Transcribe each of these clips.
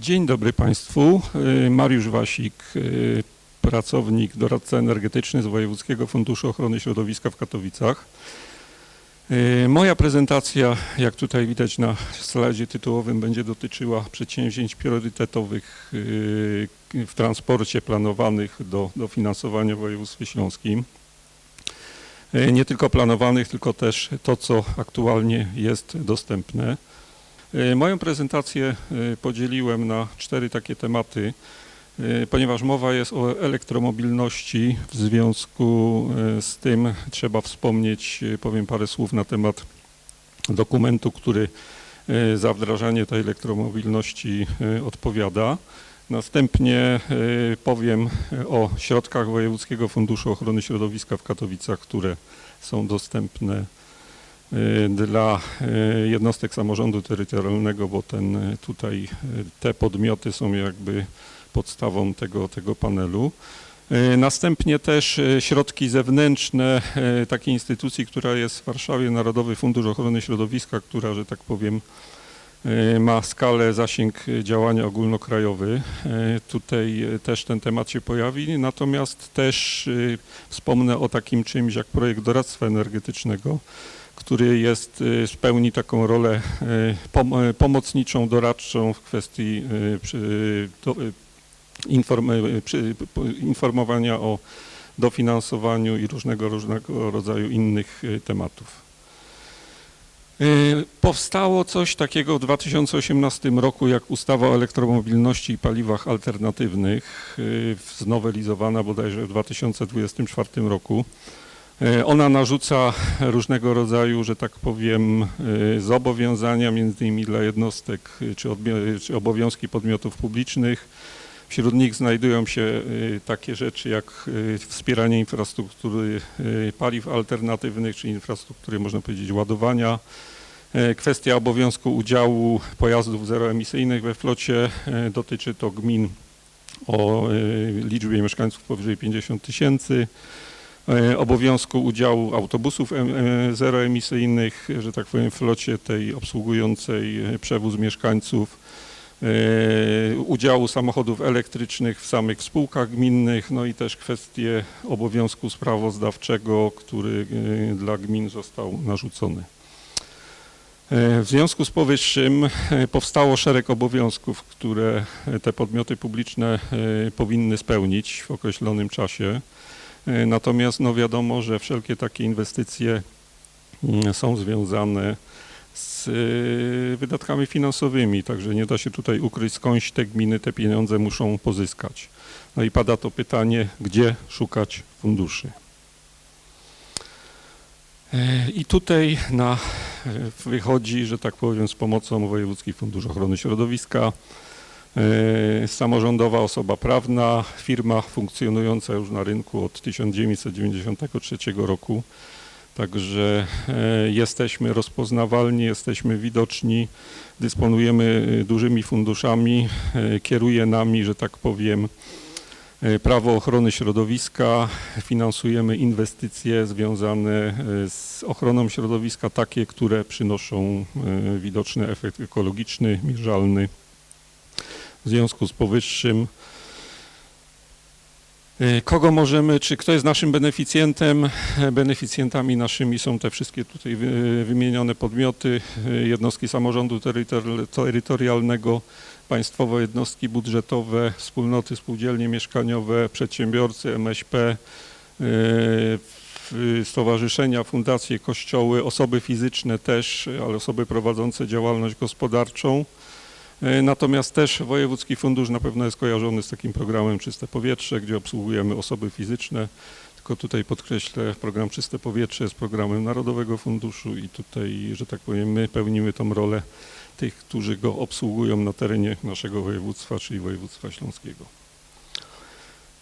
Dzień dobry Państwu. Mariusz Wasik, y, pracownik, doradca energetyczny z Wojewódzkiego Funduszu Ochrony Środowiska w Katowicach. Y, Moja prezentacja, jak tutaj widać na slajdzie tytułowym, będzie dotyczyła przedsięwzięć priorytetowych y, w transporcie planowanych do dofinansowania w województwie śląskim. Y, Nie tylko planowanych, tylko też to, co aktualnie jest dostępne. Y, Moją prezentację y, podzieliłem na cztery takie tematy, y, ponieważ mowa jest o elektromobilności. W związku z tym trzeba wspomnieć, powiem parę słów na temat dokumentu, który za wdrażanie tej elektromobilności odpowiada. Następnie powiem o środkach Wojewódzkiego Funduszu Ochrony Środowiska w Katowicach, które są dostępne dla y, jednostek samorządu terytorialnego, bo ten y, tutaj y, te podmioty są jakby podstawą tego, tego panelu. Y, Następnie też y, środki zewnętrzne y, takiej instytucji, która jest w Warszawie, Narodowy Fundusz Ochrony Środowiska, która, że tak powiem, y, ma skalę, zasięg y, działania ogólnokrajowy. Y, Tutaj y, też ten temat się pojawi, natomiast też y, wspomnę o takim czymś jak projekt doradztwa energetycznego, który jest, y, spełni taką rolę y, y, pomocniczą, doradczą w kwestii informowania o dofinansowaniu i różnego, różnego rodzaju innych tematów. Powstało coś takiego w 2018 roku jak ustawa o elektromobilności i paliwach alternatywnych, znowelizowana bodajże w 2024 roku. Y, Ona narzuca różnego rodzaju, że tak powiem, y, zobowiązania między innymi dla jednostek y, czy, czy obowiązki podmiotów publicznych. Wśród nich znajdują się takie rzeczy jak wspieranie infrastruktury paliw alternatywnych, czy infrastruktury, można powiedzieć, ładowania. E, Kwestia obowiązku udziału pojazdów zeroemisyjnych we flocie e, dotyczy to gmin o e, liczbie mieszkańców powyżej 50 tysięcy. E, Obowiązku udziału autobusów e, zeroemisyjnych, że tak powiem, w flocie tej obsługującej e, przewóz mieszkańców. Udziału samochodów elektrycznych w samych spółkach gminnych, no i też kwestie obowiązku sprawozdawczego, który dla gmin został narzucony. W związku z powyższym powstało szereg obowiązków, które te podmioty publiczne powinny spełnić w określonym czasie. E, Natomiast no wiadomo, że wszelkie takie inwestycje mm, są związane z e, wydatkami finansowymi, także nie da się tutaj ukryć skądś te gminy te pieniądze muszą pozyskać. No i pada to pytanie, gdzie szukać funduszy. E, I tutaj na, wychodzi, że tak powiem, z pomocą Wojewódzki Fundusz Ochrony Środowiska, samorządowa osoba prawna, firma funkcjonująca już na rynku od 1993 roku. Także e, jesteśmy rozpoznawalni, jesteśmy widoczni, dysponujemy e, dużymi funduszami, kieruje nami, że tak powiem, prawo ochrony środowiska, finansujemy inwestycje związane z ochroną środowiska, takie, które przynoszą widoczny efekt ekologiczny, mierzalny. W związku z powyższym e, Kogo możemy, czy kto jest naszym beneficjentem? Beneficjentami naszymi są te wszystkie tutaj wy- wymienione podmioty, e, jednostki samorządu terytor- terytorialnego, państwowe jednostki budżetowe, wspólnoty, spółdzielnie mieszkaniowe, przedsiębiorcy, MŚP, stowarzyszenia, fundacje, kościoły, osoby fizyczne też, ale osoby prowadzące działalność gospodarczą. E, Natomiast też Wojewódzki Fundusz na pewno jest kojarzony z takim programem Czyste Powietrze, gdzie obsługujemy osoby fizyczne. Tylko tutaj podkreślę, program Czyste Powietrze jest programem Narodowego Funduszu i tutaj, że tak powiem, my pełnimy tą rolę tych, którzy go obsługują na terenie naszego województwa, czyli województwa śląskiego.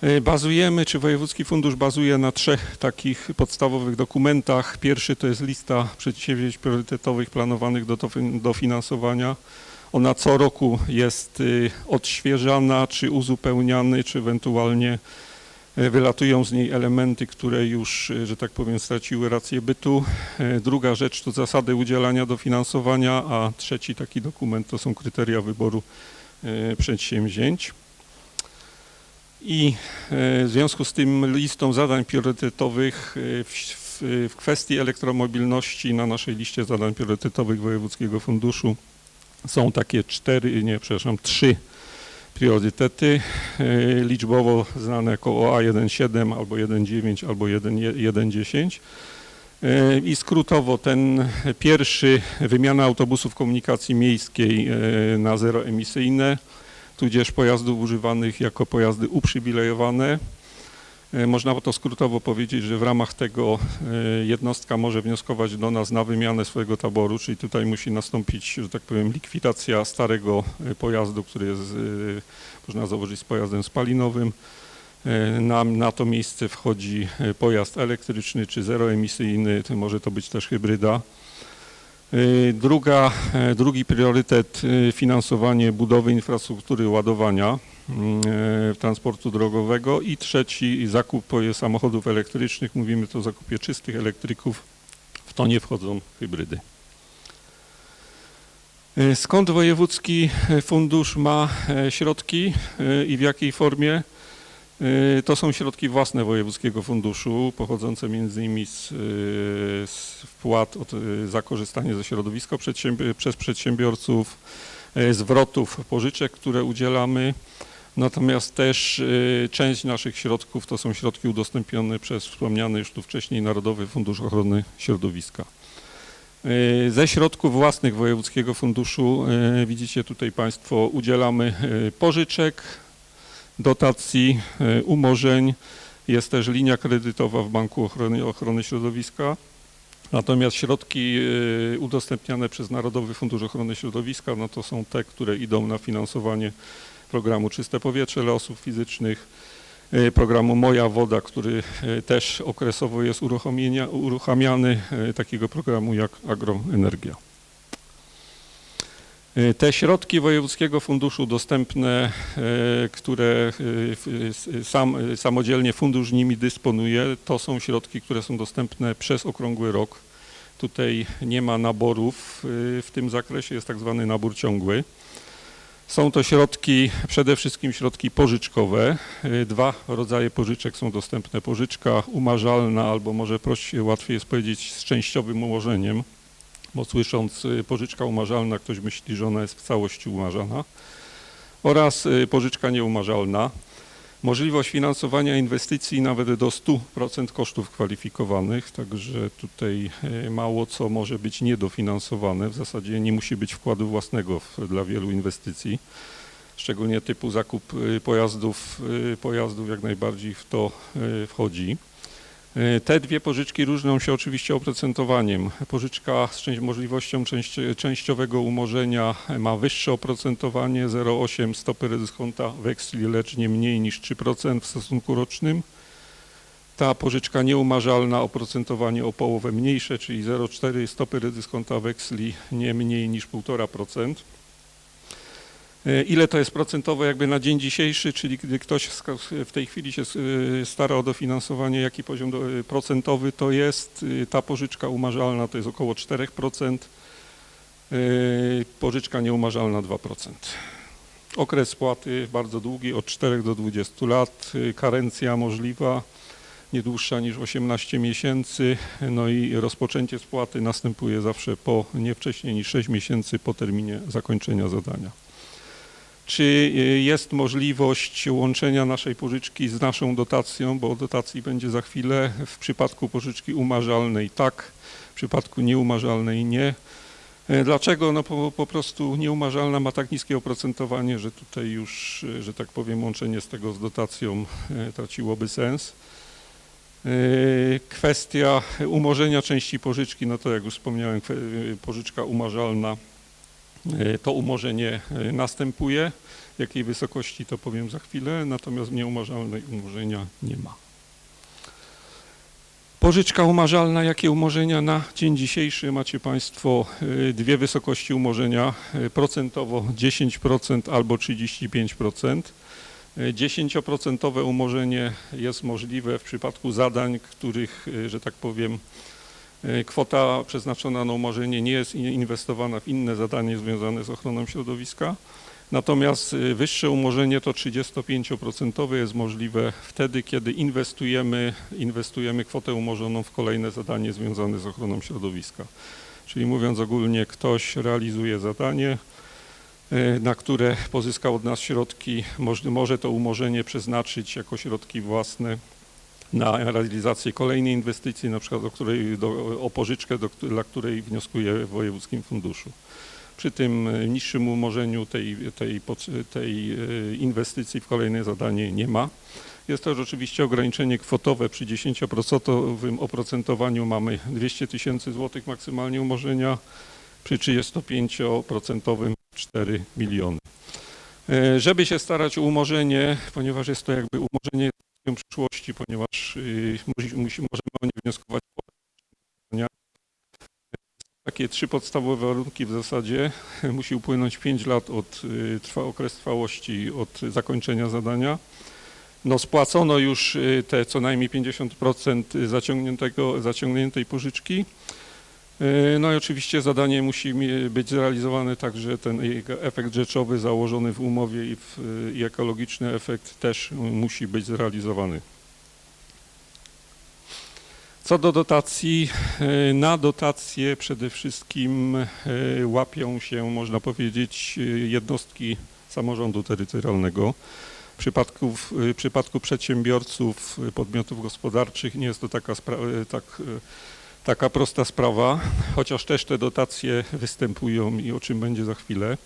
E, Bazujemy, czy Wojewódzki Fundusz bazuje na trzech takich podstawowych dokumentach. Pierwszy to jest lista przedsięwzięć priorytetowych planowanych do dofin- dofinansowania. Ona co roku jest y, odświeżana, czy uzupełniany, czy ewentualnie y, wylatują z niej elementy, które już, y, że tak powiem, straciły rację bytu. Y, Druga rzecz to zasady udzielania dofinansowania, a trzeci taki dokument to są kryteria wyboru e, przedsięwzięć. I e, w związku z tym listą zadań priorytetowych e, w, w kwestii elektromobilności na naszej liście zadań priorytetowych Wojewódzkiego Funduszu są takie cztery, nie, przepraszam, trzy priorytety, e, liczbowo znane jako OA17 albo 1.9 albo 1.10. E, I skrótowo ten pierwszy, wymiana autobusów komunikacji miejskiej e, na zeroemisyjne, tudzież pojazdów używanych jako pojazdy uprzywilejowane. E, Można to skrótowo powiedzieć, że w ramach tego e, jednostka może wnioskować do nas na wymianę swojego taboru, czyli tutaj musi nastąpić, że tak powiem, likwidacja starego e, pojazdu, który jest, można założyć, z pojazdem spalinowym. Na, na to miejsce wchodzi pojazd elektryczny czy zeroemisyjny, to może to być też hybryda. E, Druga, e, drugi priorytet e, finansowanie budowy infrastruktury ładowania e, transportu drogowego i trzeci zakup samochodów elektrycznych. Mówimy tu o zakupie czystych elektryków, w to nie wchodzą hybrydy. Skąd wojewódzki e, fundusz ma e, środki i w jakiej formie? E, To są środki własne wojewódzkiego funduszu, pochodzące m.in. Z, e, z wpłat od, e, za korzystanie ze środowiska przedsiębi- przez przedsiębiorców, zwrotów pożyczek, które udzielamy. Natomiast też część naszych środków to są środki udostępnione przez wspomniany już tu wcześniej Narodowy Fundusz Ochrony Środowiska. Ze środków własnych Wojewódzkiego Funduszu, widzicie tutaj Państwo, udzielamy pożyczek, dotacji, e, umorzeń. Jest też linia kredytowa w Banku Ochrony, Ochrony Środowiska. Natomiast środki e, udostępniane przez Narodowy Fundusz Ochrony Środowiska, no to są te, które idą na finansowanie programu Czyste Powietrze dla osób fizycznych, e, programu Moja Woda, który też okresowo jest uruchamiany, takiego programu jak Agroenergia. E, Te środki Wojewódzkiego Funduszu dostępne, e, które s- sam, samodzielnie fundusz nimi dysponuje, to są środki, które są dostępne przez okrągły rok. Tutaj nie ma naborów w tym zakresie, jest tak zwany nabór ciągły. Są to środki, przede wszystkim środki pożyczkowe. Dwa rodzaje pożyczek są dostępne. Pożyczka umarzalna, albo może prościej, łatwiej jest powiedzieć z częściowym umożeniem, bo słysząc y, pożyczka umarzalna, ktoś myśli, że ona jest w całości umarzana. Oraz y, pożyczka nieumarzalna. Możliwość finansowania inwestycji nawet do 100% kosztów kwalifikowanych, także tutaj y, mało co może być niedofinansowane. W zasadzie nie musi być wkładu własnego dla wielu inwestycji. Szczególnie typu zakup pojazdów, pojazdów jak najbardziej w to wchodzi. E, Te dwie pożyczki różnią się oczywiście oprocentowaniem. Pożyczka z część, możliwością część, częściowego umorzenia ma wyższe oprocentowanie 0,8 stopy dyskonta weksli, lecz nie mniej niż 3% w stosunku rocznym. Ta pożyczka nieumarzalna oprocentowanie o połowę mniejsze, czyli 0,4 stopy dyskonta weksli, nie mniej niż 1,5%. E, Ile to jest procentowo jakby na dzień dzisiejszy, czyli gdy ktoś w tej chwili się e, stara o dofinansowanie, jaki poziom e, procentowy to jest, ta pożyczka umarzalna to jest około 4%, e, pożyczka nieumarzalna 2%. Okres spłaty bardzo długi, od 4 do 20 lat, karencja możliwa, nie dłuższa niż 18 miesięcy, no i rozpoczęcie spłaty następuje zawsze po nie wcześniej niż 6 miesięcy po terminie zakończenia zadania. Czy y, jest możliwość łączenia naszej pożyczki z naszą dotacją, bo o dotacji będzie za chwilę. W przypadku pożyczki umarzalnej tak, w przypadku nieumarzalnej nie. E, Dlaczego? No po, po prostu nieumarzalna ma tak niskie oprocentowanie, że tutaj już, e, że tak powiem, łączenie z tego z dotacją e, traciłoby sens. E, Kwestia umorzenia części pożyczki, no to jak już wspomniałem, e, pożyczka umarzalna To umorzenie e, następuje. Jakiej wysokości to powiem za chwilę, natomiast nieumarzalnej umorzenia nie ma. Pożyczka umarzalna, jakie umorzenia na dzień dzisiejszy macie Państwo e, dwie wysokości umorzenia, procentowo 10% albo 35%. E, 10% umorzenie jest możliwe w przypadku zadań, których, że tak powiem, Kwota przeznaczona na umorzenie nie jest in- inwestowana w inne zadanie związane z ochroną środowiska. Natomiast y, wyższe umorzenie to 35% jest możliwe wtedy, kiedy inwestujemy, inwestujemy kwotę umorzoną w kolejne zadanie związane z ochroną środowiska. Czyli mówiąc ogólnie, ktoś realizuje zadanie, y, na które pozyskał od nas środki, moż- może to umorzenie przeznaczyć jako środki własne na realizację kolejnej inwestycji, na przykład o, której, do, o pożyczkę, do, dla której wnioskuje w wojewódzkim funduszu. Przy tym e, niższym umorzeniu tej, tej, tej e, inwestycji w kolejne zadanie nie ma. Jest też oczywiście ograniczenie kwotowe. Przy 10% oprocentowaniu mamy 200 tysięcy złotych maksymalnie umorzenia, przy 35% 4 miliony. E, Żeby się starać o umorzenie, ponieważ jest to jakby umorzenie przyszłości, ponieważ y, musi, musi, możemy o nie wnioskować takie trzy podstawowe warunki w zasadzie. Musi upłynąć 5 lat od y, trwa, okres trwałości od zakończenia zadania. No spłacono już y, te co najmniej 50% zaciągniętego, zaciągniętej pożyczki. Y, No i oczywiście zadanie musi być zrealizowane tak, że ten efekt rzeczowy założony w umowie i, w, i ekologiczny efekt też musi być zrealizowany. Co do dotacji, y, na dotacje przede wszystkim y, łapią się, można powiedzieć, jednostki samorządu terytorialnego. W przypadku, w przypadku przedsiębiorców, podmiotów gospodarczych nie jest to taka, tak, taka prosta sprawa, chociaż też te dotacje występują i o czym będzie za chwilę.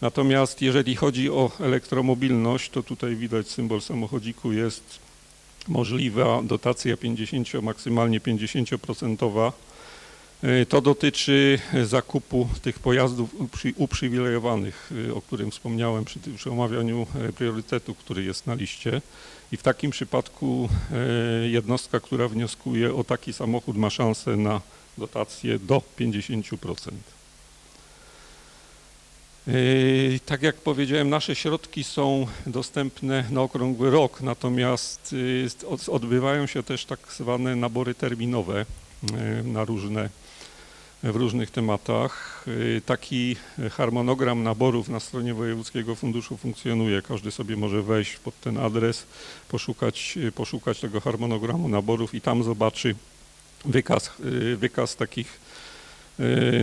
Natomiast jeżeli chodzi o elektromobilność, to tutaj widać symbol samochodziku jest możliwa dotacja 50, maksymalnie 50%. Y, To dotyczy zakupu tych pojazdów uprzy- uprzywilejowanych, y, o którym wspomniałem przy, przy omawianiu e, priorytetu, który jest na liście. I w takim przypadku e, jednostka, która wnioskuje o taki samochód ma szansę na dotację do 50%. Yy, Tak jak powiedziałem, nasze środki są dostępne na okrągły rok, natomiast od- odbywają się też tak zwane nabory terminowe na różne, w różnych tematach. Yy, Taki harmonogram naborów na stronie Wojewódzkiego Funduszu funkcjonuje. Każdy sobie może wejść pod ten adres, poszukać, yy, poszukać tego harmonogramu naborów i tam zobaczy wykaz, yy, wykaz takich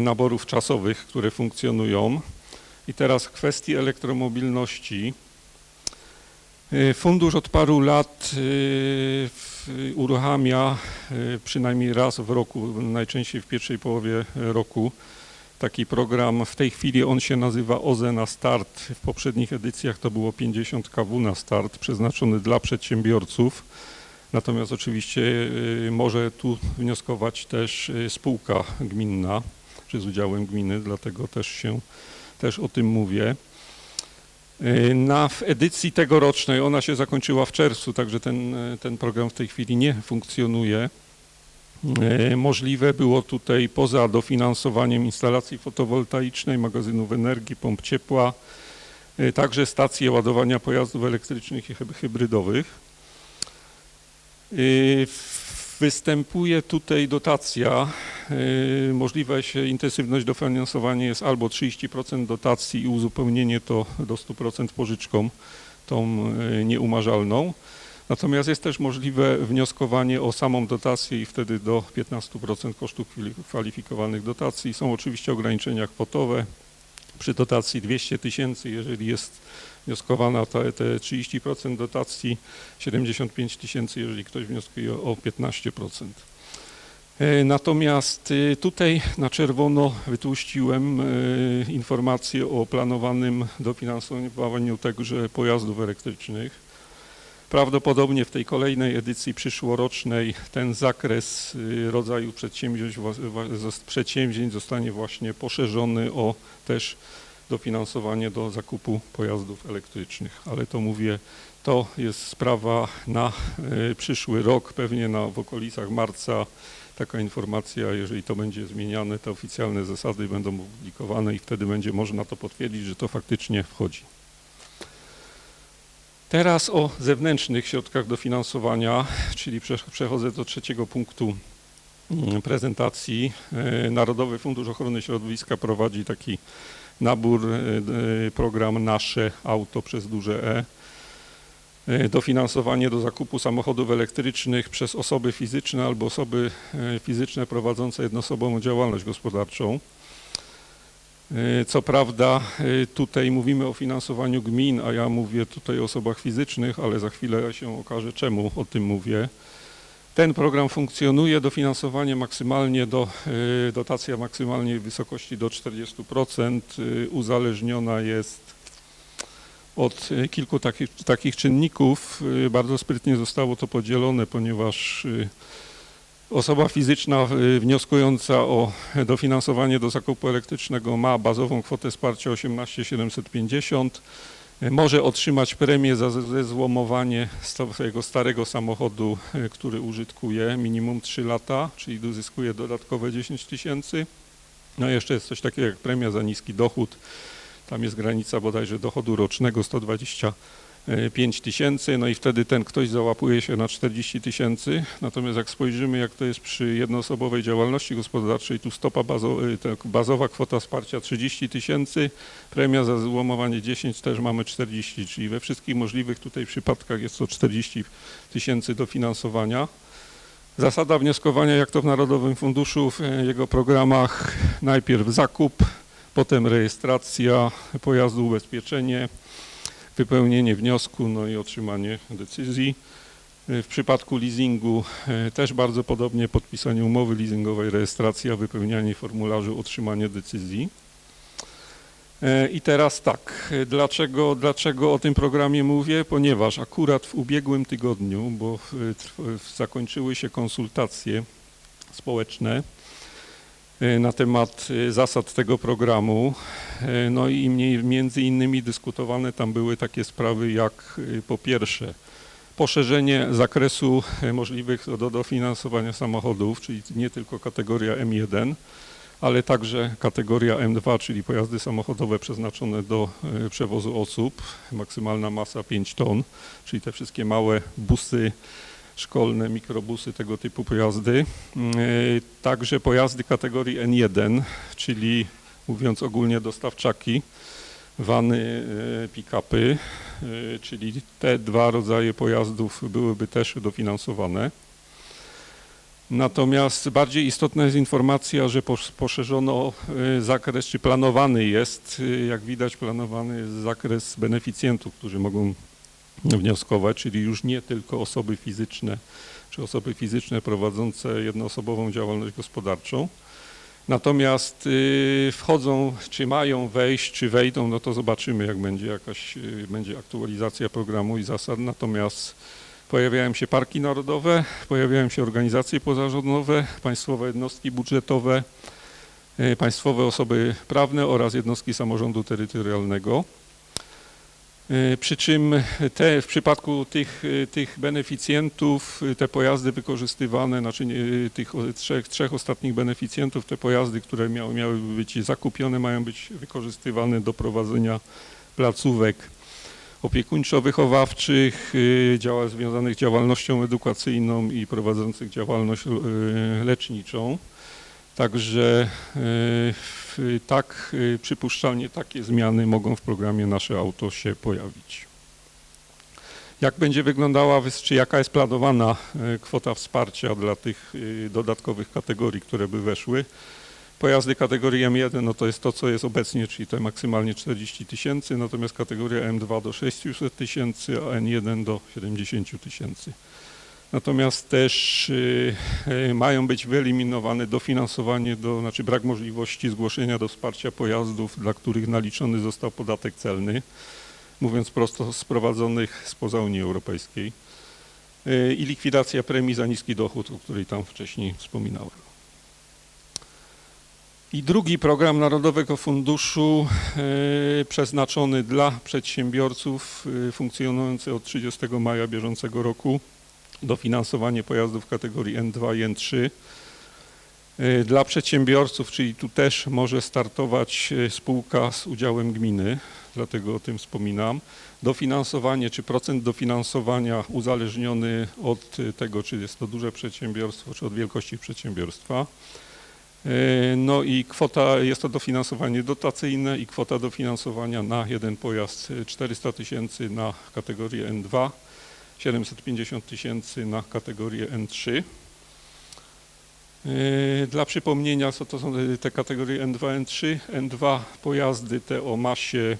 naborów czasowych, które funkcjonują. I teraz kwestii elektromobilności. Y, Fundusz od paru lat y, uruchamia y, przynajmniej raz w roku, najczęściej w pierwszej połowie roku, taki program. W tej chwili on się nazywa OZE na start. W poprzednich edycjach to było 50 kW na start, przeznaczony dla przedsiębiorców. Natomiast oczywiście może tu wnioskować też spółka gminna, czy z udziałem gminy, dlatego też się też o tym mówię. Y, Na w edycji tegorocznej, ona się zakończyła w czerwcu, także ten, y, ten program w tej chwili nie funkcjonuje. Y, Możliwe było tutaj poza dofinansowaniem instalacji fotowoltaicznej, magazynów energii, pomp ciepła, także stacje ładowania pojazdów elektrycznych i hyb- hybrydowych. Występuje tutaj dotacja. Y, Możliwa się intensywność dofinansowania jest albo 30% dotacji i uzupełnienie to do 100% pożyczką, tą y, nieumarzalną. Natomiast jest też możliwe wnioskowanie o samą dotację i wtedy do 15% kosztów kwali- kwalifikowanych dotacji. Są oczywiście ograniczenia kwotowe. Przy dotacji 200 tysięcy, jeżeli jest wnioskowana te, te 30% dotacji, 75 tysięcy, jeżeli ktoś wnioskuje o 15%. E, Natomiast y, tutaj na czerwono wytłuściłem y, informację o planowanym dofinansowaniu także pojazdów elektrycznych. Prawdopodobnie w tej kolejnej edycji przyszłorocznej ten zakres rodzaju przedsięwzięć, przedsięwzięć zostanie właśnie poszerzony o też dofinansowanie do zakupu pojazdów elektrycznych. Ale to mówię, to jest sprawa na przyszły rok, pewnie na, w okolicach marca taka informacja, jeżeli to będzie zmieniane, te oficjalne zasady będą opublikowane i wtedy będzie można to potwierdzić, że to faktycznie wchodzi. Teraz o zewnętrznych środkach dofinansowania, czyli prze- przechodzę do trzeciego punktu mm, prezentacji. E, Narodowy Fundusz Ochrony Środowiska prowadzi taki nabór, e, e, program Nasze Auto przez duże e, dofinansowanie do zakupu samochodów elektrycznych przez osoby fizyczne albo osoby e, fizyczne prowadzące jednoosobową działalność gospodarczą. E, Co prawda e, tutaj mówimy o finansowaniu gmin, a ja mówię tutaj o osobach fizycznych, ale za chwilę się okaże czemu o tym mówię. Ten program funkcjonuje, dofinansowanie maksymalnie do, e, dotacja maksymalnie w wysokości do 40% e, uzależniona jest od e, kilku takich, takich czynników. E, Bardzo sprytnie zostało to podzielone, ponieważ e, Osoba fizyczna wnioskująca o dofinansowanie do zakupu elektrycznego ma bazową kwotę wsparcia 18 750. Y, Może otrzymać premię za ze- zezłomowanie swojego starego samochodu, który użytkuje minimum 3 lata, czyli uzyskuje dodatkowe 10 tysięcy. No i jeszcze jest coś takiego jak premia za niski dochód. Tam jest granica bodajże dochodu rocznego 125 tysięcy, no i wtedy ten ktoś załapuje się na 40 tysięcy. Natomiast jak spojrzymy, jak to jest przy jednoosobowej działalności gospodarczej, tu stopa bazo, y, tak, bazowa kwota wsparcia 30 tysięcy, premia za złomowanie 10 też mamy 40, czyli we wszystkich możliwych tutaj przypadkach jest to 40 tysięcy dofinansowania. Zasada wnioskowania, jak to w Narodowym Funduszu, w e, jego programach, najpierw zakup, potem rejestracja pojazdu, ubezpieczenie, wypełnienie wniosku, no i otrzymanie decyzji. W przypadku leasingu e, też bardzo podobnie podpisanie umowy leasingowej, rejestracja, wypełnianie formularzy, otrzymanie decyzji. E, I teraz tak, e, dlaczego, dlaczego o tym programie mówię? Ponieważ akurat w ubiegłym tygodniu, bo zakończyły się konsultacje społeczne na temat e, zasad tego programu. E, No i między innymi dyskutowane tam były takie sprawy jak po pierwsze poszerzenie zakresu możliwych do dofinansowania samochodów, czyli nie tylko kategoria M1, ale także kategoria M2, czyli pojazdy samochodowe przeznaczone do przewozu osób, maksymalna masa 5 ton, czyli te wszystkie małe busy szkolne, mikrobusy, tego typu pojazdy. Mm, e, Także pojazdy kategorii N1, czyli mówiąc ogólnie dostawczaki, wany, e, pick-upy, e, czyli te dwa rodzaje pojazdów byłyby też dofinansowane. Natomiast bardziej istotna jest informacja, że posz- poszerzono zakres, czy planowany jest, jak widać, planowany jest zakres beneficjentów, którzy mogą wnioskować, czyli już nie tylko osoby fizyczne, czy osoby fizyczne prowadzące jednoosobową działalność gospodarczą. Natomiast y, wchodzą, czy mają wejść, czy wejdą, no to zobaczymy, jak będzie jakaś, y, będzie aktualizacja programu i zasad. Natomiast pojawiają się parki narodowe, pojawiają się organizacje pozarządowe, państwowe jednostki budżetowe, y, państwowe osoby prawne oraz jednostki samorządu terytorialnego. Y, Przy czym te, w przypadku tych, y, tych beneficjentów, y, te pojazdy wykorzystywane, znaczy tych trzech, trzech ostatnich beneficjentów, te pojazdy, które miały, miały być zakupione, mają być wykorzystywane do prowadzenia placówek opiekuńczo-wychowawczych, działa, związanych z działalnością edukacyjną i prowadzących działalność leczniczą. Także tak y, przypuszczalnie takie zmiany mogą w programie Nasze Auto się pojawić. Jak będzie wyglądała, czy jaka jest planowana y, kwota wsparcia dla tych y, dodatkowych kategorii, które by weszły? Pojazdy kategorii M1 no to jest to, co jest obecnie, czyli te maksymalnie 40 tysięcy, natomiast kategoria M2 do 600 tysięcy, a N1 do 70 tysięcy. Natomiast też y, y, mają być wyeliminowane dofinansowanie, do, znaczy brak możliwości zgłoszenia do wsparcia pojazdów, dla których naliczony został podatek celny, mówiąc prosto, sprowadzonych spoza Unii Europejskiej y, i likwidacja premii za niski dochód, o której tam wcześniej wspominałem. I drugi program Narodowego Funduszu przeznaczony dla przedsiębiorców funkcjonujący od 30 maja bieżącego roku dofinansowanie pojazdów kategorii N2 i N3. Y, Dla przedsiębiorców, czyli tu też może startować y, spółka z udziałem gminy, dlatego o tym wspominam. Dofinansowanie czy procent dofinansowania uzależniony od y, tego, czy jest to duże przedsiębiorstwo, czy od wielkości przedsiębiorstwa. E, No i kwota, jest to dofinansowanie dotacyjne i kwota dofinansowania na jeden pojazd e, 400 tysięcy na kategorię N2, 750 tysięcy na kategorię N3. E, Dla przypomnienia, co to są te kategorie N2, N3. N2 pojazdy te o masie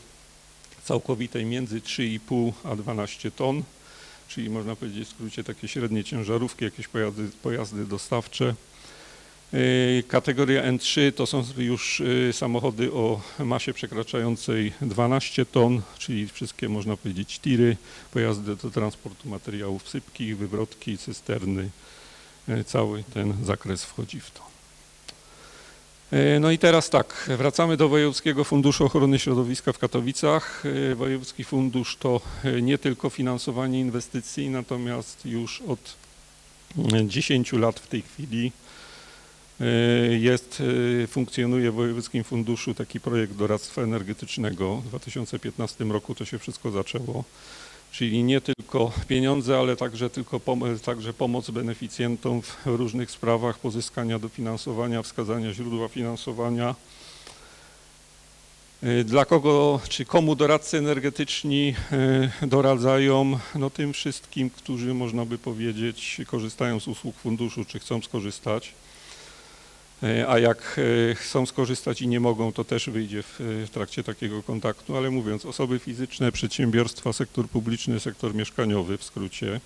całkowitej między 3,5 a 12 ton, czyli można powiedzieć w skrócie takie średnie ciężarówki, jakieś pojazdy, pojazdy dostawcze. Yy, Kategoria N3 to są już yy, samochody o masie przekraczającej 12 ton, czyli wszystkie można powiedzieć tiry, pojazdy do transportu materiałów sypkich, wywrotki, cysterny. Yy, Cały ten zakres wchodzi w to. No i teraz tak, wracamy do Wojewódzkiego Funduszu Ochrony Środowiska w Katowicach. Wojewódzki Fundusz to nie tylko finansowanie inwestycji, natomiast już od yy, 10 lat w tej chwili jest, yy, funkcjonuje w Wojewódzkim Funduszu taki projekt doradztwa energetycznego. W 2015 roku to się wszystko zaczęło. Czyli nie tylko pieniądze, ale także, tylko pom- także pomoc beneficjentom w różnych sprawach pozyskania dofinansowania, wskazania źródła finansowania. Y, Dla kogo, czy komu doradcy energetyczni y, doradzają? No tym wszystkim, którzy można by powiedzieć korzystają z usług funduszu, czy chcą skorzystać. Y, A jak y, chcą skorzystać i nie mogą, to też wyjdzie w, w trakcie takiego kontaktu, ale mówiąc, osoby fizyczne, przedsiębiorstwa, sektor publiczny, sektor mieszkaniowy w skrócie.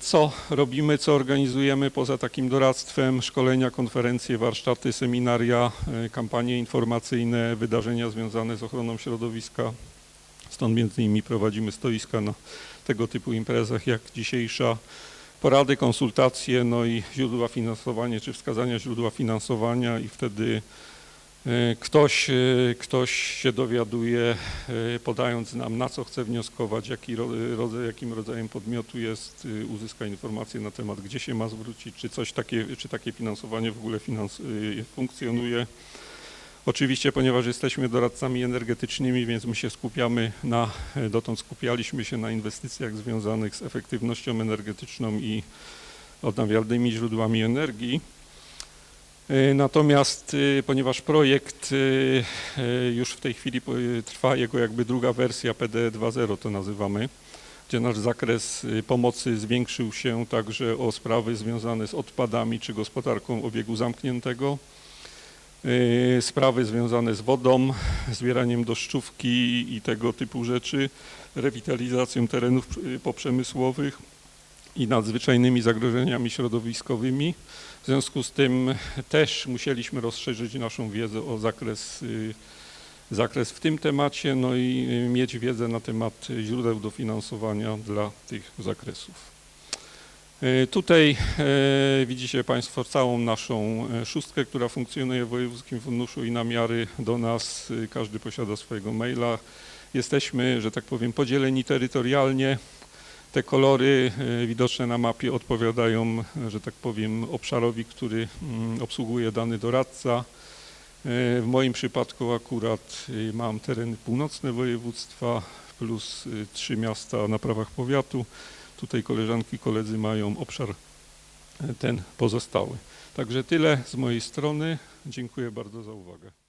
Co robimy, co organizujemy poza takim doradztwem? Szkolenia, konferencje, warsztaty, seminaria, kampanie informacyjne, wydarzenia związane z ochroną środowiska. Stąd między innymi prowadzimy stoiska na tego typu imprezach jak dzisiejsza porady, konsultacje, no i źródła finansowania, czy wskazania źródła finansowania i wtedy e, ktoś, e, ktoś się dowiaduje, e, podając nam na co chce wnioskować, jaki ro- rodzaj, jakim rodzajem podmiotu jest, uzyska informacje na temat, gdzie się ma zwrócić, czy coś takie, czy takie finansowanie w ogóle funkcjonuje. Oczywiście, ponieważ jesteśmy doradcami energetycznymi, więc my się skupiamy na, dotąd skupialiśmy się na inwestycjach związanych z efektywnością energetyczną i odnawialnymi źródłami energii. E, Natomiast e, ponieważ projekt e, e, już w tej chwili e, trwa jego jakby druga wersja PD 2.0 to nazywamy, gdzie nasz zakres e, pomocy zwiększył się także o sprawy związane z odpadami czy gospodarką obiegu zamkniętego. Y, sprawy związane z wodą, zbieraniem doszczówki i tego typu rzeczy, rewitalizacją terenów y, poprzemysłowych i nadzwyczajnymi zagrożeniami środowiskowymi. W związku z tym też musieliśmy rozszerzyć naszą wiedzę o zakres, y, zakres w tym temacie, no i mieć wiedzę na temat źródeł dofinansowania dla tych zakresów. E, Tutaj e, widzicie Państwo całą naszą e, szóstkę, która funkcjonuje w Wojewódzkim Funduszu i namiary do nas. Każdy posiada swojego maila. Jesteśmy, że tak powiem, podzieleni terytorialnie. Te kolory widoczne na mapie odpowiadają, że tak powiem, obszarowi, który mm, obsługuje dany doradca. W moim przypadku akurat mam tereny północne województwa plus trzy miasta na prawach powiatu. Tutaj koleżanki, koledzy mają obszar e, ten pozostały. Także tyle z mojej strony. Dziękuję bardzo za uwagę.